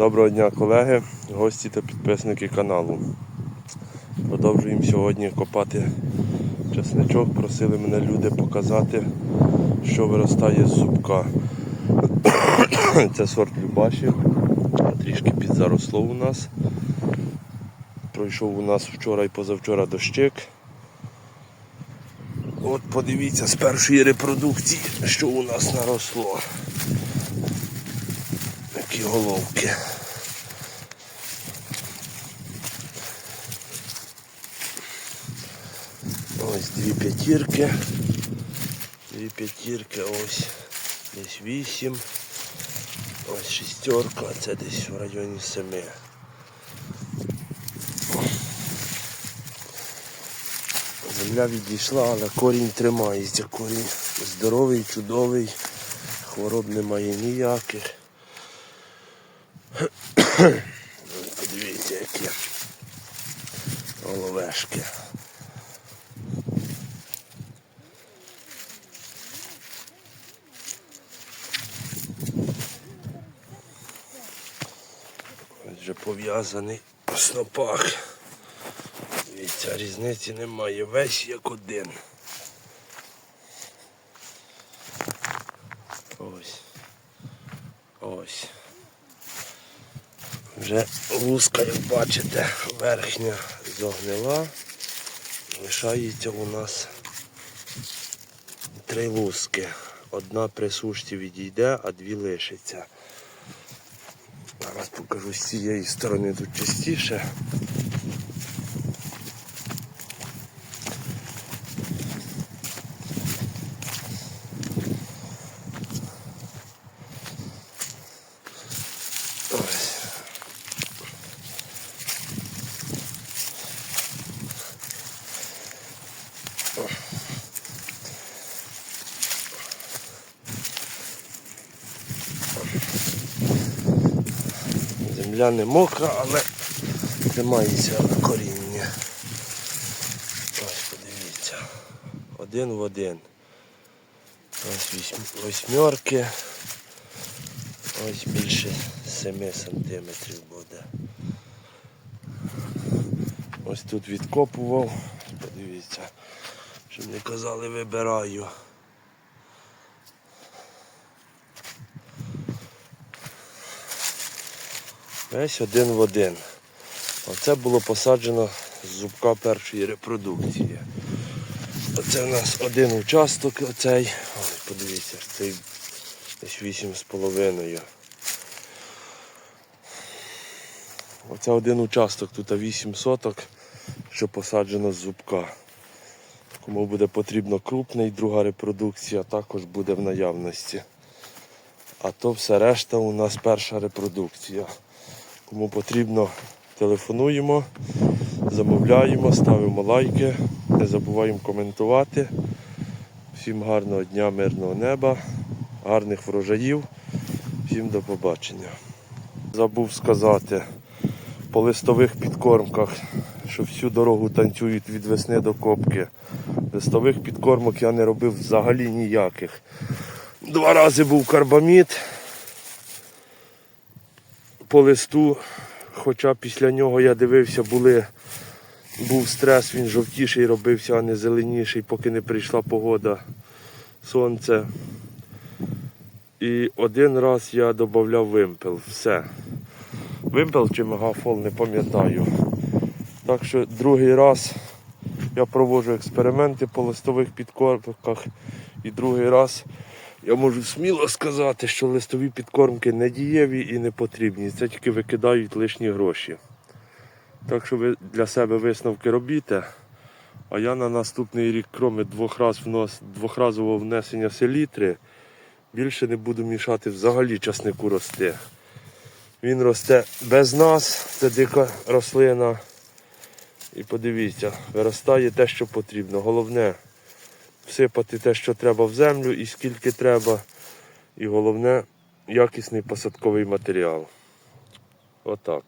Доброго дня, колеги, гості та підписники каналу. Продовжуємо сьогодні копати чесничок. Просили мене люди показати, що виростає з зубка. Це сорт Любаші. Трішки підзаросло у нас. Пройшов у нас вчора і позавчора дощик. От подивіться з першої репродукції, що у нас наросло. Такі головки. Ось дві п'ятірки. Дві п'ятірки, ось десь вісім. Ось шістерка, а це десь в районі семи. Земля відійшла, але корінь тримається. Корінь здоровий, чудовий, хвороб немає ніяких. Подивіться, які головешки. Вже пов'язаний снопах. Дивіться, різниці немає. Весь як один. Ось. Ось. Вже луска, як бачите, верхня зогнила. Лишається у нас три луски. Одна при сушці відійде, а дві лишиться. Зараз покажу з цієї сторони тут частіше. Ось. Земля не мокра, але тримається коріння. Ось подивіться. Один в один. Ось восьмерки. Ось більше 7 сантиметрів буде. Ось тут відкопував. Подивіться, щоб не казали, вибираю. Весь один в один. Оце було посаджено з зубка першої репродукції. Оце у нас один участок оцей. Ось подивіться, цей десь вісім з половиною. Оце один участок, тут 8 соток, що посаджено з зубка. Кому буде потрібно крупний, друга репродукція також буде в наявності. А то все решта у нас перша репродукція. Кому потрібно, телефонуємо, замовляємо, ставимо лайки, не забуваємо коментувати. Всім гарного дня, мирного неба, гарних врожаїв. Всім до побачення. Забув сказати по листових підкормках, що всю дорогу танцюють від весни до копки. Листових підкормок я не робив взагалі ніяких. Два рази був карбамід по листу, хоча після нього я дивився, були, був стрес, він жовтіший робився, а не зеленіший, поки не прийшла погода, сонце. І один раз я додавав вимпел. Все. Вимпел чи мегафол, не пам'ятаю. Так що другий раз я проводжу експерименти по листових підкормках. І другий раз я можу сміло сказати, що листові підкормки не дієві і не потрібні. Це тільки викидають лишні гроші. Так що ви для себе висновки робіть. А я на наступний рік, кроме двох раз внос, двохразового внесення селітри, більше не буду мішати взагалі часнику рости. Він росте без нас, це дика рослина. І подивіться, виростає те, що потрібно. Головне всипати те, що треба в землю і скільки треба. І головне якісний посадковий матеріал. Отак.